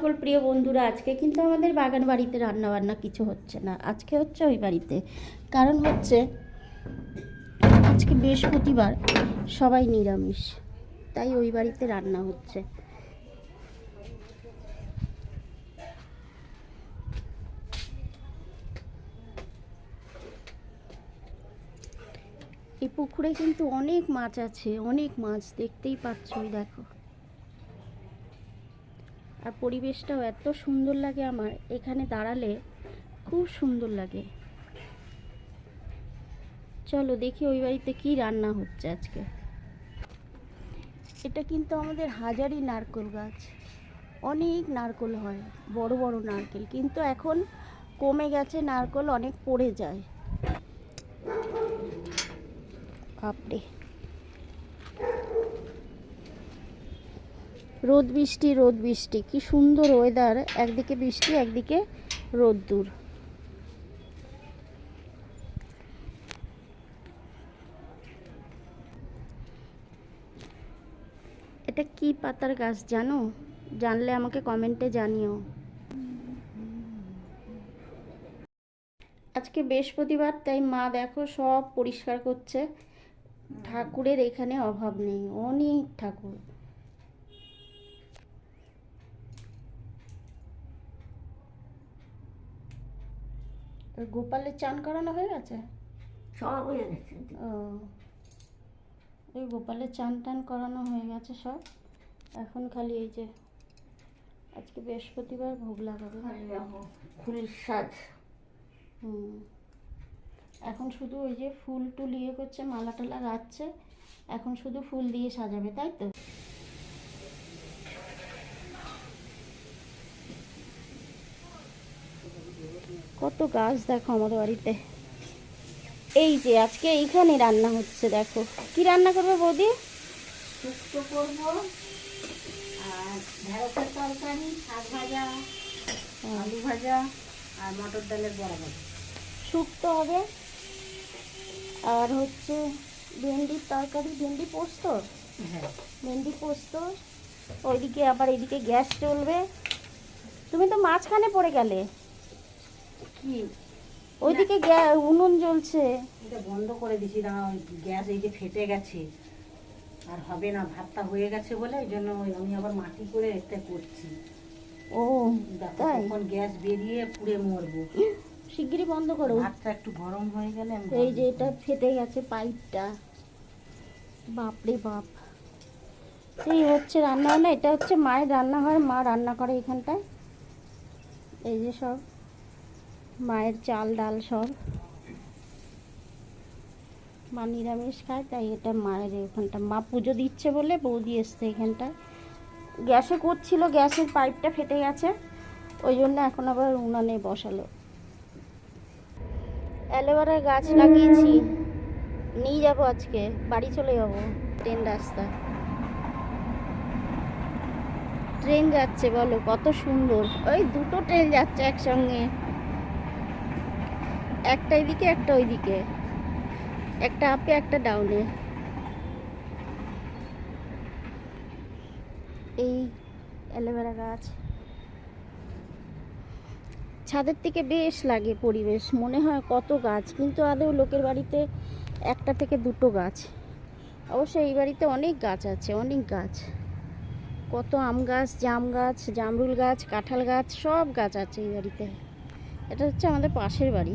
সকল প্রিয় বন্ধুরা, আজকে কিন্তু আমাদের বাগান বাড়িতে রান্না বান্না কিছু হচ্ছে না। আজকে হচ্ছে ওই বাড়িতে। কারণ হচ্ছে, আজকে বৃহস্পতিবার, সবাই নিরামিষ। তাই ওই বাড়িতে রান্না হচ্ছে। এই পুকুরে কিন্তু অনেক মাছ আছে, অনেক মাছ দেখতেই পাচ্ছ দেখো। আর পরিবেশটাও এত সুন্দর লাগে আমার। এখানে দাঁড়ালে খুব সুন্দর লাগে। চলো দেখি ওই বাড়িতে কি রান্না হচ্ছে আজকে। এটা কিন্তু আমাদের হাজারি নারকেল গাছ। অনেক নারকেল হয়, বড় বড় নারকেল। কিন্তু এখন কমে গেছে নারকেল, অনেক পড়ে যায়। বাপরে। রোদ বৃষ্টি রোদ বৃষ্টি। কি সুন্দর ওয়েদার একদিকে বৃষ্টি, একদিকে রোদ্দুর এটা কি পাতার গাছ জানো? জানলে আমাকে কমেন্টে জানিও। আজকে বৃহস্পতিবার, তাই মা দেখো সব পরিষ্কার করছে। ঠাকুরের এখানে অভাব নেই, অনেক ঠাকুর। আর গোপালের চান করানো হয়ে গেছে? সব হয়ে গেছে। ও। ওই গোপালের চান টান করানো হয়ে গেছে সব। এখন খালি এই যে আজকে বৃহস্পতিবার ভোগ লাগাবে। ফুলের সাজ। হুম। এখন শুধু ওই যে ফুল টুল ইয়ে করছে মালা টালা গাচ্ছে এখন শুধু ফুল দিয়ে সাজাবে তাই তো? কত গাছ দেখো আমাদের বাড়িতে। এই যে আজকে এইখানে রান্না হচ্ছে দেখো। কি রান্না করবে বৌদি? শুক্তো করব আর ঢেঁড়সের তরকারি শাক ভাজা আলু ভাজা আর মটর ডালের বড়া ভাজা। শুক্তো হবে। আর হচ্ছে ভেন্ডির তরকারি ভেন্ডি পোস্ত? হ্যাঁ। ভেন্ডি পোস্ত। ওইদিকে আবার এদিকে গ্যাস চলবে। তুমি তো মাঝখানে পড়ে গেলে। কি? ওইদিকে উনুন জ্বলছে। এটা বন্ধ করে দিছি না ওই গ্যাস এই যে ফেটে গেছে। আর হবে না ভাতটা হয়ে গেছে বলে এই জন্য ওই আমি আবার মাটি করে এটা করছি। ও তাই? তখন গ্যাস বেরিয়ে পুড়ে মরবো। শিগগিরই বন্ধ করো। ভাতটা একটু গরম হয়ে গেলে এই যে এটা ফেটে গেছে পাইপটা। বাপরে বাপ। এই হচ্ছে রান্না বান্না এটা হচ্ছে মায়ের রান্না হয় মা রান্না করে এখানটায়। এই যে সব। মায়ের চাল ডাল সব। মা নিরামিষ খায় তাই এটা মায়ের এখানটা। মা পুজো দিচ্ছে বলে বৌদি এসছে এখানটায়। গ্যাসে করছিল গ্যাসের পাইপটা ফেটে গেছে। ওই জন্য এখন আবার উনানে বসালো। অ্যালোভেরার গাছ লাগিয়েছি। নিয়ে যাব আজকে। বাড়ি চলে যাব। ট্রেন রাস্তা। ট্রেন যাচ্ছে বলো কত সুন্দর। ওই দুটো ট্রেন যাচ্ছে একসঙ্গে। একটা এদিকে, একটা ওইদিকে। একটা আপে একটা ডাউনে এই অ্যালোভেরা গাছ। ছাদের থেকে বেশ লাগে পরিবেশ, মনে হয় কত গাছ, কিন্তু আদৌ লোকের বাড়িতে একটা থেকে দুটো গাছ। অবশ্য এই বাড়িতে অনেক গাছ আছে, অনেক গাছ। কত আম গাছ, জাম গাছ, জামরুল গাছ, কাঁঠাল গাছ, সব গাছ আছে এই বাড়িতে। এটা হচ্ছে আমাদের পাশের বাড়ি।